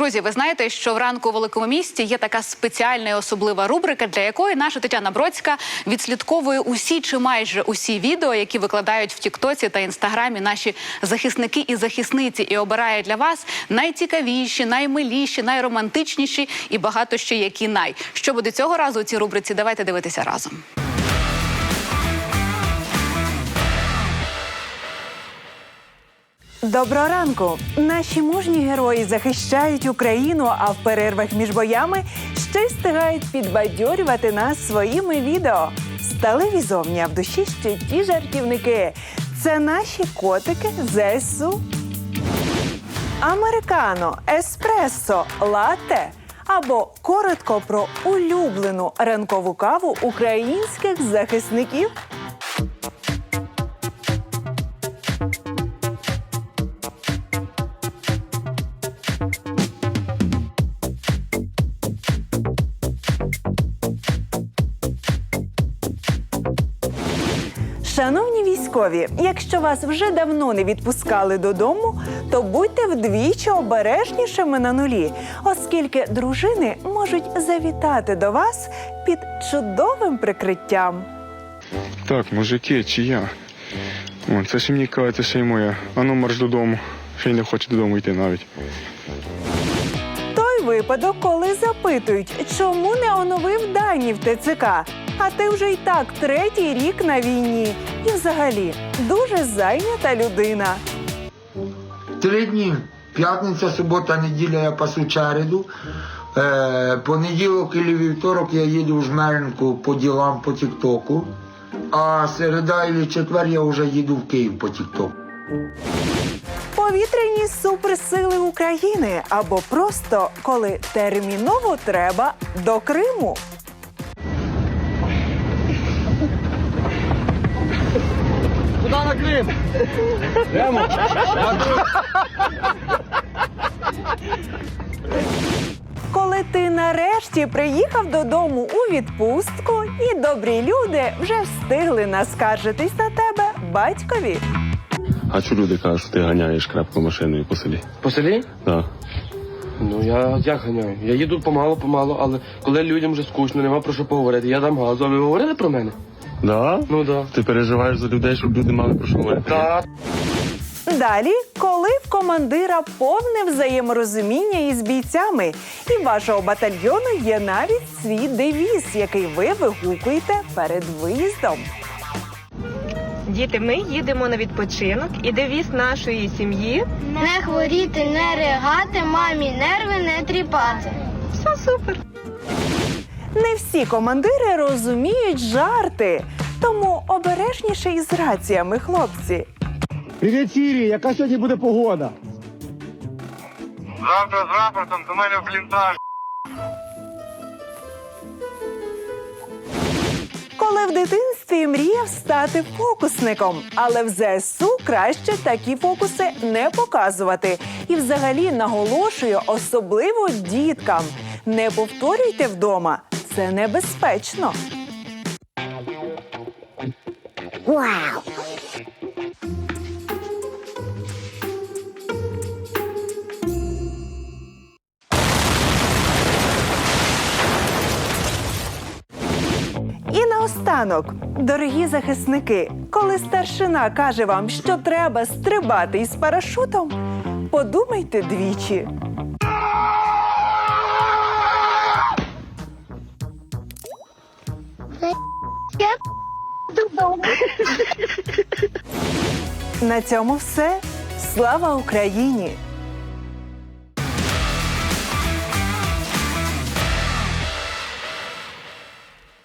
Друзі, ви знаєте, що вранку у великому місті є така спеціальна і особлива рубрика, для якої наша Тетяна Бродська відслідковує усі чи майже усі відео, які викладають в Тіктоці та Інстаграмі наші захисники і захисниці, і обирає для вас найцікавіші, наймиліші, найромантичніші і багато ще які най. Що буде цього разу у цій рубриці? Давайте дивитися разом. Доброго ранку! Наші мужні герої захищають Україну, а в перервах між боями ще й встигають підбадьорювати нас своїми відео. Сталеві зовні, а в душі ще ті жартівники. Це наші котики ЗСУ. Американо, еспресо, лате або коротко про улюблену ранкову каву українських захисників. Шановні військові, якщо вас вже давно не відпускали додому, то будьте вдвічі обережнішими на нулі, оскільки дружини можуть завітати до вас під чудовим прикриттям. Так, мужики, чи я? О, це ще мені каже, це ще й моя. Ану марш додому. Ще й не хоче додому йти навіть. Той випадок, коли запитують, чому не оновив дані в ТЦК. А ти вже й так третій рік на війні. І взагалі дуже зайнята людина. Три дні. П'ятниця, субота, неділя я пасу череду. Е, понеділок і вівторок я їду в Жмеринку по ділам по Тіктоку. А середа і четвер я вже їду в Київ по Тіктоку. Повітряні суперсили України або просто коли терміново треба до Криму. Коли ти нарешті приїхав додому у відпустку, і добрі люди вже встигли наскаржитись на тебе батькові. А що люди кажуть, що ти ганяєш крапку машиною по селі? По селі? Так. Ну я як ганяю? Я їду помало-помало, але коли людям вже скучно, нема про що поговорити, я дам газу. А ви говорили про мене? Да? Ну да. Ти переживаєш за людей, щоб люди мали про що говорити? Так. Далі, коли в командира повне взаєморозуміння із бійцями, і вашого батальйону є навіть свій девіз, який ви вигукуєте перед виїздом. Діти, ми їдемо на відпочинок, і девіз нашої сім'ї Не хворіти, не ригати, мамі нерви не тріпати. все супер. Не всі командири розуміють жарти, тому обережніше із раціями, хлопці. Привіт, Сірі, яка сьогодні буде погода? Завтра з рапортом до мене в бліндаж. Коли в дитинстві мріяв стати фокусником, але в ЗСУ краще такі фокуси не показувати. І взагалі наголошую, особливо діткам. Не повторюйте вдома, це небезпечно. І наостанок, дорогі захисники, коли старшина каже вам, що треба стрибати із парашутом, подумайте двічі. На цьому все. Слава Україні!